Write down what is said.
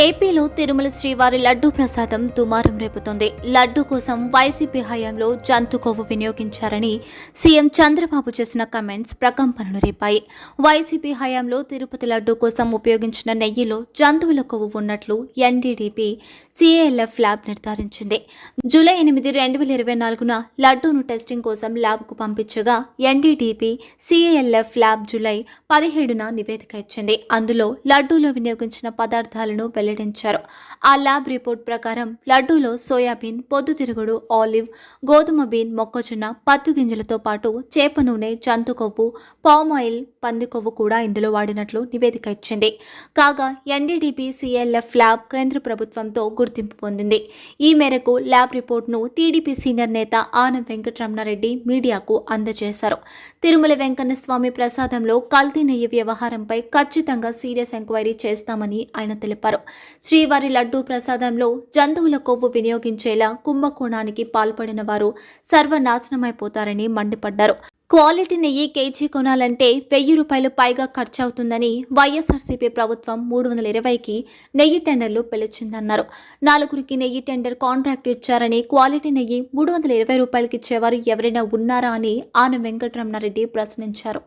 ఏపీలో తిరుమల శ్రీవారి లడ్డూ ప్రసాదం దుమారం రేపుతోంది. లడ్డూ కోసం వైసీపీ హయాంలో జంతు కొవ్వు వినియోగించారని సీఎం చంద్రబాబు చేసిన కమెంట్స్ ప్రకంపనలు రేపాయి. వైసీపీ హయాంలో తిరుపతి లడ్డూ కోసం ఉపయోగించిన నెయ్యిలో జంతువుల కొవ్వు ఉన్నట్లు ఎన్డీడీపీ సీఏఎల్ఎఫ్ ల్యాబ్ నిర్ధారించింది. జూలై ఎనిమిది రెండు వేల ఇరవై నాలుగున లడ్డూను టెస్టింగ్ కోసం ల్యాబ్కు పంపించగా ఎన్డీడీపీ సీఏఎల్ఎఫ్ ల్యాబ్ జూలై పదిహేడున నివేదిక ఇచ్చింది. అందులో లడ్డూలో వినియోగించిన పదార్థాలను వెల్లడించారు. ఆ ల్యాబ్ రిపోర్ట్ ప్రకారం లడ్డూలో సోయాబీన్ పొద్దుతిరుగుడు ఆలివ్ గోధుమ బీన్ మొక్కజొన్న పత్తు గింజలతో పాటు చేప నూనె జంతు కొవ్వు పామ్ ఆయిల్ పంది కొవ్వు కూడా ఇందులో వాడినట్లు నివేదిక ఇచ్చింది. కాగా ఎన్డీడీపీ సిఎల్ఎఫ్ ల్యాబ్ కేంద్ర ప్రభుత్వంతో గుర్తింపు పొందింది. ఈ మేరకు ల్యాబ్ రిపోర్ట్ను టీడీపీ సీనియర్ నేత ఆనం వెంకటరమణారెడ్డి మీడియాకు అందజేశారు. తిరుమల వెంకన్న స్వామి ప్రసాదంలో కల్తీ నెయ్యి వ్యవహారంపై ఖచ్చితంగా సీరియస్ ఎంక్వైరీ చేస్తామని ఆయన తెలిపారు. శ్రీవారి లడ్డూ ప్రసాదంలో జంతువుల కొవ్వు వినియోగించేలా కుంభకోణానికి పాల్పడిన వారు సర్వనాశనమైపోతారని మండిపడ్డారు. క్వాలిటీ నెయ్యి కేజీ కొనాలంటే వెయ్యి రూపాయలు పైగా ఖర్చు అవుతుందని వైఎస్ఆర్సీపీ ప్రభుత్వం మూడు వందల ఇరవైకి నెయ్యి టెండర్లు పిలిచిందన్నారు. నాలుగురికి నెయ్యి టెండర్ కాంట్రాక్ట్ ఇచ్చారని క్వాలిటీ నెయ్యి మూడు వందల ఇరవై రూపాయలకి ఇచ్చేవారు ఎవరైనా ఉన్నారా అని ఆన వెంకటరమణారెడ్డి ప్రశ్నించారు.